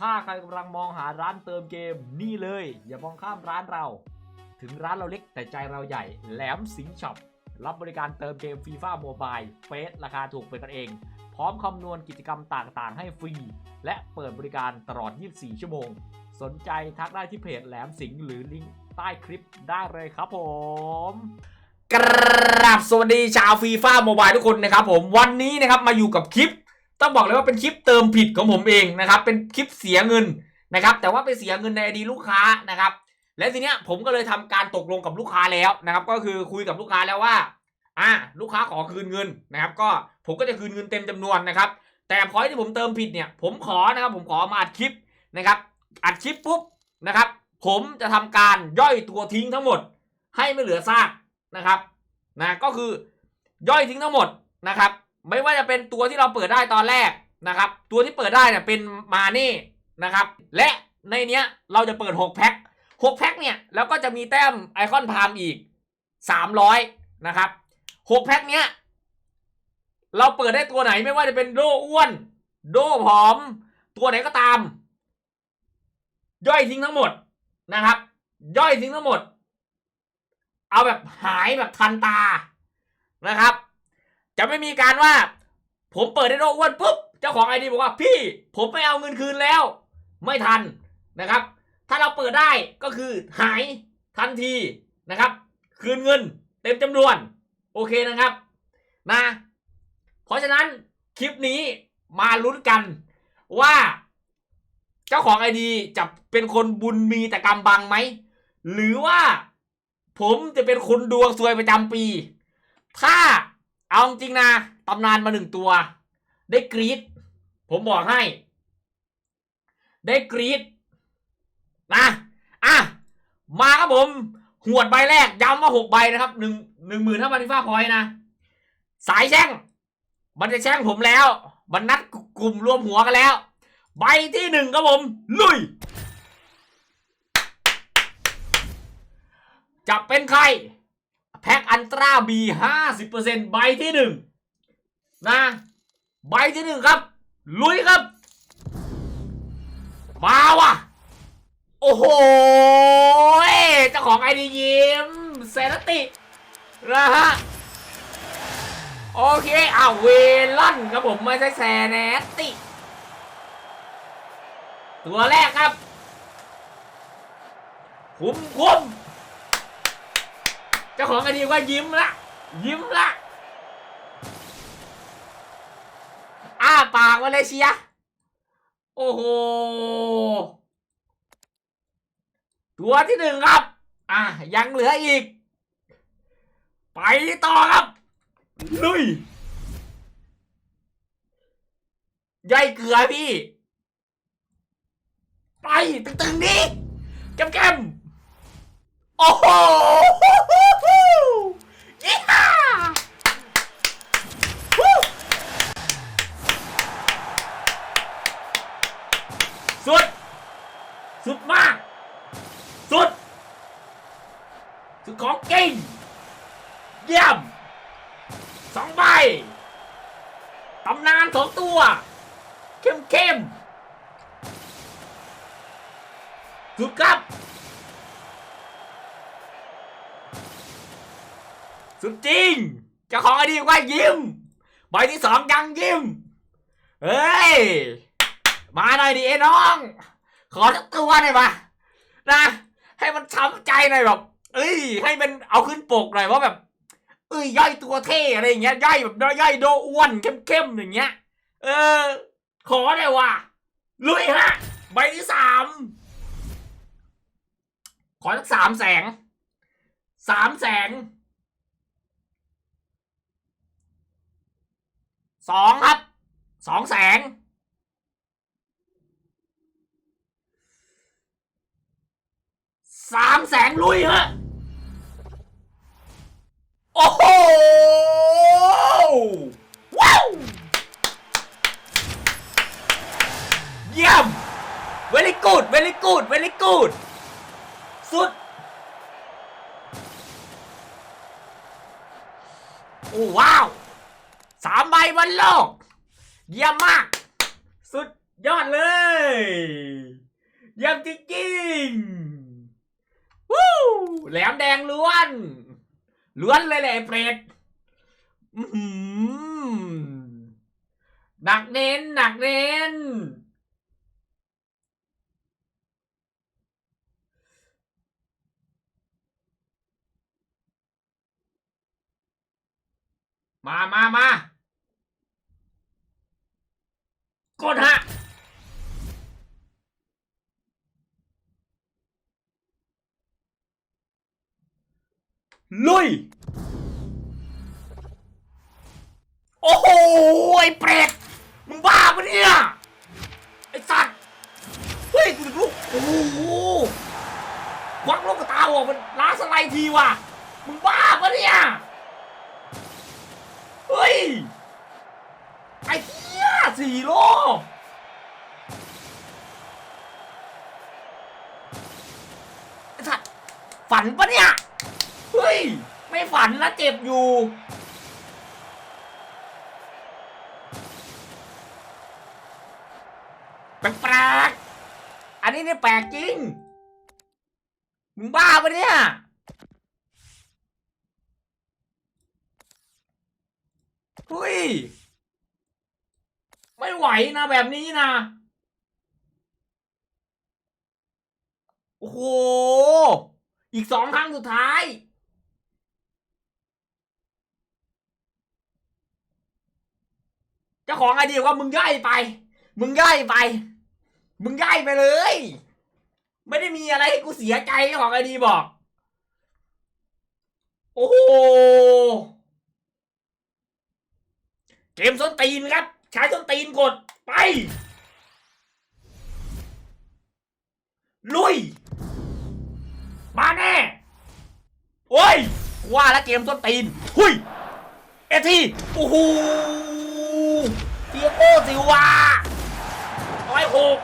ถ้าใครกำลังมองหาร้านเติมเกมนี่เลย อย่ามองข้ามร้านเรา ถึงร้านเราเล็กแต่ใจเราใหญ่ แหลมสิงช็อปรับบริการเติมเกมฟีฟ่าโมบายเฟสราคาถูกเป็นกันเอง พร้อมคำนวณกิจกรรมต่างๆ ให้ฟรี และเปิดบริการตลอด 24 ชั่วโมง สนใจทักได้ที่เพจแหลมสิงห์หรือลิงก์ใต้คลิปได้เลยครับผมกราบสวัสดีชาวฟีฟ่าโมบายทุกคนนะครับผมวันนี้นะครับมาอยู่กับคลิป ต้องบอกเลยว่าเป็นคลิปเติมผิดของผมเองนะครับ เป็นคลิปเสียเงินนะครับ แต่ว่าไปเสียเงินในไอดีลูกค้านะครับ และทีเนี้ยผมก็เลยทำการตกลงกับลูกค้าแล้วนะครับ ก็คือคุยกับลูกค้าแล้วว่า อ่า ลูกค้าขอคืนเงินนะครับ ก็ผมก็จะคืนเงินเต็มจำนวนนะครับ แต่พอยที่ผมเติมผิดเนี่ย ผมขอนะครับ ผมขอมาอัดคลิปนะครับ อัดคลิปปุ๊บนะครับ ผมจะทำการย่อยตัวทิ้งทั้งหมด ให้ไม่เหลือซากนะครับ นะ ก็คือย่อยทิ้งทั้งหมดนะครับ ไม่ว่าจะเป็นตัวที่เราเปิดได้ตอนแรกนะครับ ตัวที่เปิดได้เนี่ยเป็นมาเน่นะครับ และในเนี้ยเราจะเปิด 6 แพ็ค6แพ็คเนี่ยแล้วก็จะมีแต้มไอคอนพามอีก 300 นะครับ 6 แพ็คเนี้ยเราเปิดได้ตัวไหนไม่ว่าจะเป็นโดอ้วน โดผอม ตัวไหนก็ตาม ย่อยทิ้งทั้งหมดนะครับ ย่อยทิ้งทั้งหมด เอาแบบหายแบบทันตานะครับ จะไม่มีการว่า ผมเปิดได้โรคอ้วนปุ๊บเจ้าของไอดีบอกว่าพี่ผมไม่เอาเงินคืนแล้ว ไม่ทันนะครับ ถ้าเราเปิดได้ก็คือหายทันทีนะครับ คืนเงินเต็มจำนวน โอเคนะครับนะเพราะฉะนั้นคลิปนี้มาลุ้นกันว่าเจ้าของไอดีจะเป็นคนบุญมีแต่กรรมบังไหม หรือว่าผมจะเป็นคนดวงซวยประจำปี ถ้า เอาจริงนะตำนานมาหนึ่งตัว ได้กรีดผมบอกให้ ได้กรีดนะอะมาครับผมหวดใบแรกย้ำว่าหกใบนะครับหนึ่งหนึ่งหมื่นห้าพันที่ฟ้าพอยนะ สายแช่ง มันจะแช่งผมแล้ว มันนัดกลุ่มรวมหัวกันแล้ว ใบที่หนึ่งครับผม ลุย จะเป็นใคร แพ็กอันตราบีห้าสิบเปอร์เซ็นต์ใบที่หนึ่งนะ ใบที่หนึ่งครับ ลุยครับ มาว่ะ โอ้โห เจ้าของไอดียิ้มเซนตินะฮะ โอเคอ้าเวลอนครับผมไม่ใช่แซนติ ตัวแรกครับ คุ้มคุ้ม จ้าของไอดีว่ายิ้มละ ยิ้มละ อ้าปากมาเลยเชียโอ้โห ตัวที่หนึ่งครับ อะ ยังเหลืออีก ไปต่อครับ ลุยยายเกลือพี่ ไปตึงๆดิแก้มๆ โอ้โหยี่ห้าสุดมาก สุด สุดของจริง เยี่ยม สองใบ ตำนานสองตัว เข้มเข้มๆสุดครับ สุดจริงเจ้าของไอดีว่ายิ้มใบที่สองยังยิ้มเฮ้ย มาหน่อยดิไอ้น้อง ขอสักตัวหน่อยมานะ ให้มันช้ำใจหน่อยแบบเอ้ย ให้มันเอาขึ้นปกหน่อยว่าแบบ เอ้ยย่อยตัวเท่อะไรอย่างเงี้ยย่อยแบบย่อยโดอ้วนเข้มๆอย่างเงี้ย เออ ขอได้ว่ะลุยฮะใบที่สามขอสักสามแสงสามแสง สองครับสองแสง สามแสงลุยฮะ โอ้โห ว้าว เยี่ยม very good very good very good สุด โอ้ว้าว สามใบบนโลก เยี่ยมมาก สุดยอดเลย เยี่ยมจริงๆวู้แหลมแดงล้วน ล้วนเลยแหละเปรตอื้อหือหนักเน้น หนักเน้น มามามา กดฮะลุย โอ้โหไอ้เปรตมึงบ้าปะเนี่ย ไอ้สัตว์ เฮ้ยกูจะลุกโอ้โหควักลูกกระตาออกมันล้าสไลด์ทีว่ะ มึงบ้าปะเนี่ย เฮ้ย ไอ้เหี้ยสี่โล ไอ้สัตว์ฝันปะเนี่ย เฮ้ย ไม่ฝันนะ เจ็บอยู่ แปลกๆอันนี้เนี่ยแปลกจริง มึงบ้าปะเนี่ยเฮ้ย ไม่ไหวนะแบบนี้นะโอ้โห อีกสองครั้งสุดท้าย จ้าของไอเดียว่ามึงย่อยไป มึงย่อยไป มึงย่อยไปเลย ไม่ได้มีอะไรให้กูเสียใจเจ้าของไอดีบอก โอ้โหเกมส้นตีนครับ ใช้ส้นตีนกดไป ลุย มาแน่โอ้ยว่าแล้วเกมส้นตีน หุย เอทีโอ้โห เตียโก้ซิวาร้อยหก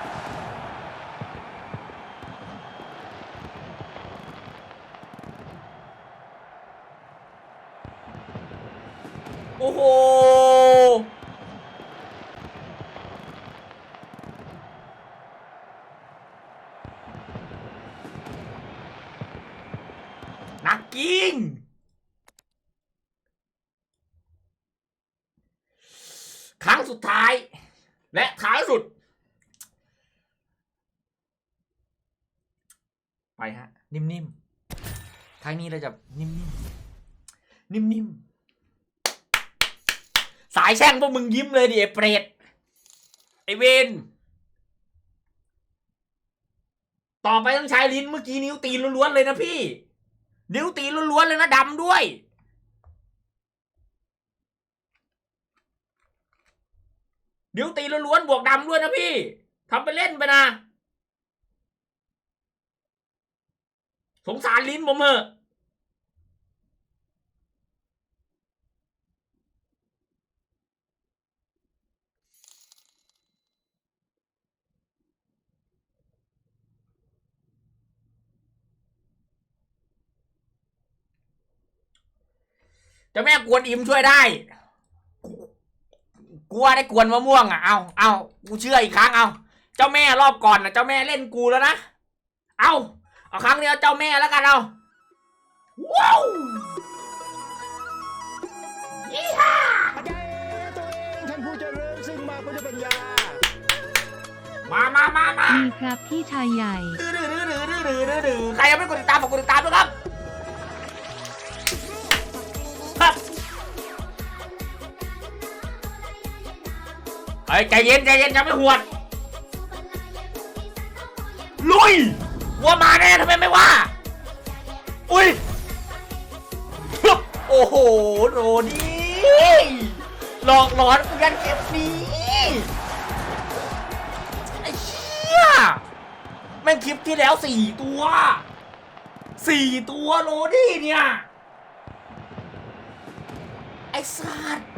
โอ้โห นักกิง ครั้งสุดท้าย และท้ายสุด ไปฮะ นิ่มๆ ครั้ง นี้เราจะนิ่มๆ นิ่มๆ สายแช่งพวกมึงยิ้มเลยดิไอ้เปรต ไอ้เวนต่อไปต้องใช้ลิ้นเมื่อกี้นิ้วตีนล้วนๆเลยนะพี่ นิ้วตีนล้วนๆเลยนะดำด้วยนิ้วตีล้วนๆบวกดำด้วยนะพี่ทำไปเล่นไปนะ สงสารลิ้นผมเถอะ จ้าแม่กวนอิมช่วยได้กลัวได้กวนมะม่วงอะเอาเอากูเชื่ออีกครั้งเอาเจ้าแม่รอบก่อนนะเจ้าแม่เล่นกูแล้วนะเอาเอาครั้งนี้เอาเจ้าแม่แล้วกันเอาว้าวยี่ห้ามามามามานี่ครับพี่ชายใหญ่ใครยังไม่กดติดตามผมกดติดตามด้วยครับ ฮ้ยใจเย็นใจเย็นยังไม่หวด ลุยว่ามาแน่ทำไมไม่ว่า อุ้ย โอ้โหโรนี่หลอกหลอนกูยันเก็บนี้ไอ้เชี่ยแม่งคลิปที่แล้วสี่ตัวสี่ตัวโรนี่เนี่ย ไอ้สัตว์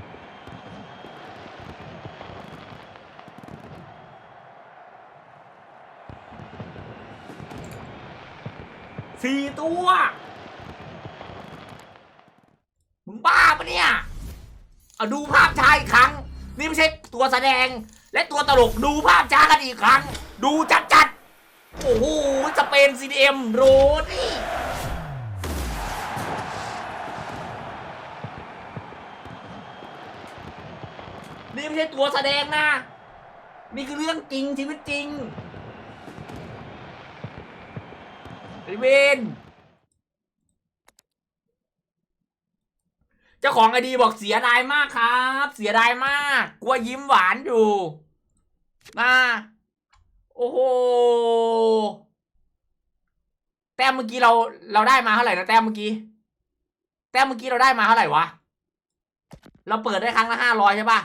สี่ตัว มึงบ้าปะเนี่ย เอาดูภาพชายอีกครั้ง นี่ไม่ใช่ตัวแสดง และตัวตลกดูภาพช้ากันอีกครั้ง ดูจัดจัดโอ้โหสเปน CDM โรนี่นี่ไม่ใช่ตัวแสดงนะ นี่คือเรื่องจริงชีวิตจริง ไอเวนเจ้าของไอดีบอกเสียดายมากครับ เสียดายมาก กลัวยิ้มหวานอยู่นะโอ้โห แต้มเมื่อกี้เราเราได้มาเท่าไหร่นะแต้มเมื่อกี้ แต้มเมื่อกี้เราได้มาเท่าไหร่วะ เราเปิดได้ครั้งละห้าร้อยใช่ปะ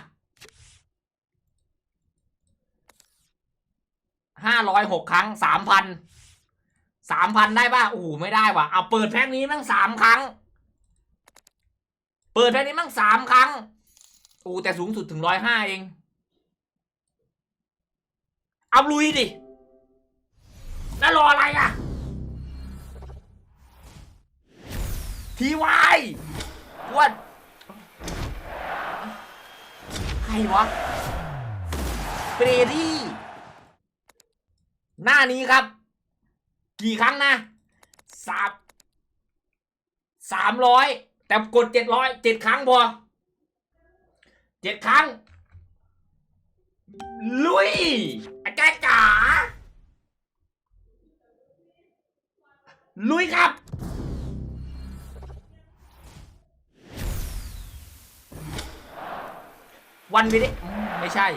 ห้าร้อยหกครั้งสามพัน สามพันได้ป่ะโอ้โหไม่ได้ว่ะ เอาเปิดแพ็คนี้มั่งสามครั้ง เปิดแพ็คนี้มั่งสามครั้งโอ้แต่สูงสุดถึงร้อยห้าเอง เอาลุยดิ แล้วรออะไรอะ ทีวายว่าใครวะเฟรดี้ หน้านี้ครับ กี่ครั้งนะสามสามร้อยแต่กดเจ็ดร้อยเจ็ดครั้งพอเจ็ดครั้ง ลุย อาจารย์จ๋าลุยครับวันไปดิไม่ใช่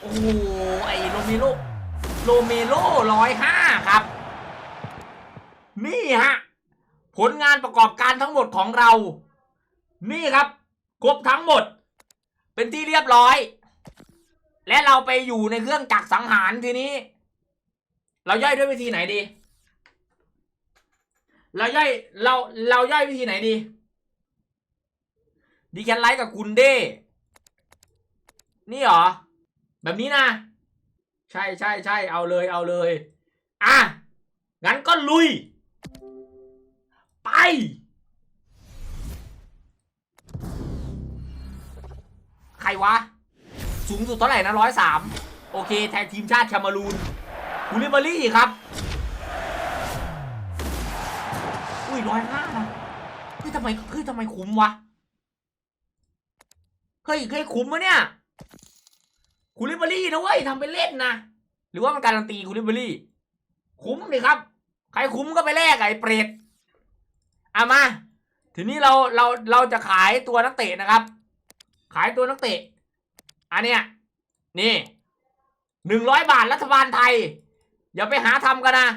โอ้โหไอโรเมโลโรเมโลร้อยห้าครับ นี่ฮะ ผลงานประกอบการทั้งหมดของเรา นี่ครับ ครบทั้งหมด เป็นที่เรียบร้อย และเราไปอยู่ในเครื่องจักรสังหารทีนี้ เราย่อยด้วยวิธีไหนดี เราย่อยเราเราย่อยวิธีไหนดีดีแคนไลท์กับกุนเด้นี่เหรอ แบบนี้นะ ใช่ใช่ใช่เอาเลยเอาเลย อะ งั้นก็ลุย ใครวะ สูงสุดเท่าไหร่นะร้อยสามโอเค แทนทีมชาติแคมารูนคูลิบารี่ครับ อุ้ยร้อยห้านะเฮ้ยทำไมเฮ้ยทำไมคุ้มวะ เฮ้ยเฮ้ยคุ้มวะเนี่ยคูลิบารี่นะเว้ยทำเป็นเล่นนะ หรือว่ามันการันตีคูลิบารี่ คุ้มเลยครับ ใครคุ้มก็ไปแลกไอ้เปรต เอามา ทีนี้เราเราเราจะขายตัวนักเตะนะครับ ขายตัวนักเตะ อันเนี้ยนี่หนึ่งร้อยบาทรัฐบาลไทย อย่าไปหาทำกันนะ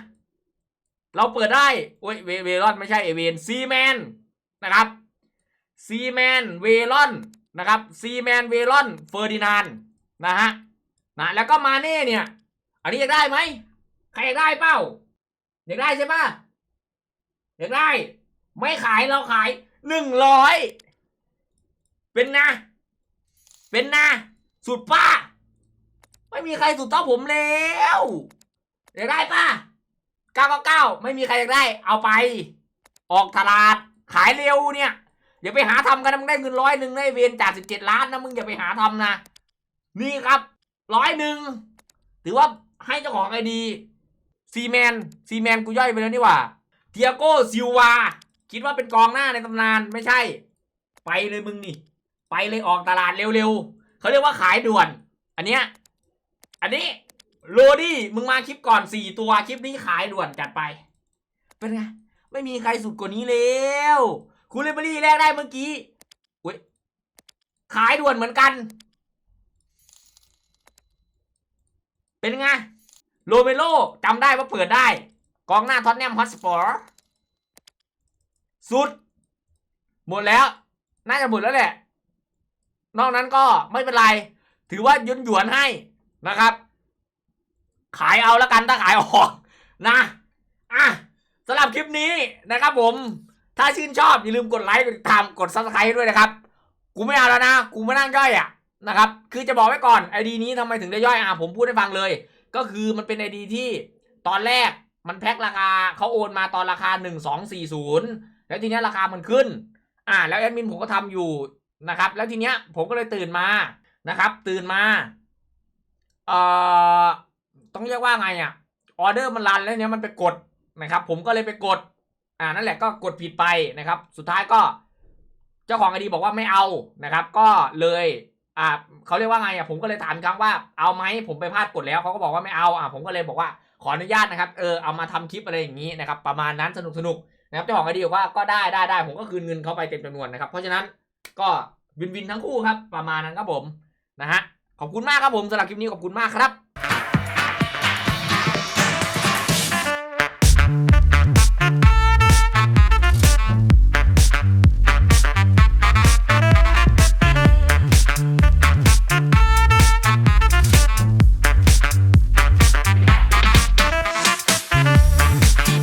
เราเปิดได้โอ้ยเวเวลอนไม่ใช่เอเวนซีแมนนะครับซีแมนเวลอนนะครับซีแมนเวลอนเฟอร์ดินานนะฮะนะแล้วก็มาเน่เนี่ย อันนี้อยากได้ไหมใครอยากได้เป้าอยากได้ใช่ปะอยากได้ ไม่ขายเราขายหนึ่งร้อยเป็นนะ เป็นนะ สุดป้า ไม่มีใครสุดเท่าผมแล้วอยากได้ป้าเก้าเก้าไม่มีใครอยากได้ เอาไป ออกตลาดขายเร็วเนี่ยอย่าไปหาทำกันนะมึงได้เงินร้อยหนึ่งได้เวียนจากสิบเจ็ดล้านนะมึงอย่าไปหาทำนะ นี่ครับร้อยหนึ่งถือว่าให้เจ้าของไอดีซีแมนซีแมนกูย่อยไปแล้วนี่หว่าเทียโก้ซิลวา คิดว่าเป็นกองหน้าในตำนานไม่ใช่ ไปเลยมึงนี่ ไปเลยออกตลาดเร็วๆเขาเรียกว่าขายด่วน อันเนี้ยอันนี้โรดี้มึงมาคลิปก่อนสี่ตัวคลิปนี้ขายด่วนจัดไป เป็นไงไม่มีใครสุดกว่านี้แล้วคุณเลเบอรี่แรกได้เมื่อกี้เว้ยขายด่วนเหมือนกัน เป็นไงโรเมโลจำได้ว่าเปิดได้ กองหน้าท็อตแนมฮอตสปอร์ สุด หมดแล้ว น่าจะหมดแล้วแหละ นอกนั้นก็ไม่เป็นไร ถือว่ายุนหยวนให้นะครับ ขายเอาแล้วกันถ้าขายออกนะอะสำหรับคลิปนี้นะครับผม ถ้าชื่นชอบอย่าลืมกดไลค์กดติดตามกดซับสไครต์ด้วยนะครับ กูไม่เอาแล้วนะ กูไม่นั่งย่อยอะนะครับ คือจะบอกไว้ก่อนไอดีนี้ทำไมถึงได้ย่อยอะผมพูดให้ฟังเลย ก็คือมันเป็นไอดีที่ตอนแรกมันแพ็คราคาเขาโอนมาตอนราคา 1240 แล้วทีเนี้ยราคามันขึ้น อ่า แล้วแอดมินผมก็ทำอยู่นะครับ แล้วทีเนี้ยผมก็เลยตื่นมานะครับ ตื่นมาเอ่อต้องเรียกว่าไงอะออเดอร์มันรันแล้วเนี้ยมันไปกดนะครับ ผมก็เลยไปกด อ่านั่นแหละก็กดผิดไปนะครับ สุดท้ายก็ เจ้าของไอดีบอกว่าไม่เอานะครับ ก็เลยอ่าเขาเรียกว่าไงอะผมก็เลยถามครั้งว่าเอาไหมผมไปพลาดกดแล้วเขาก็บอกว่าไม่เอาอะผมก็เลยบอกว่าขออนุญาตนะครับ เออเอามาทำคลิปอะไรอย่างนี้นะครับ ประมาณนั้นสนุกสนุก นะครับเจ้าของไอดีบอกว่าก็ได้ได้ได้ผมก็คืนเงินเขาไปเต็มจำนวนนะครับ เพราะฉะนั้นก็วินวินทั้งคู่ครับ ประมาณนั้นครับผมนะฮะขอบคุณมากครับผมสำหรับคลิปนี้ขอบคุณมากครับ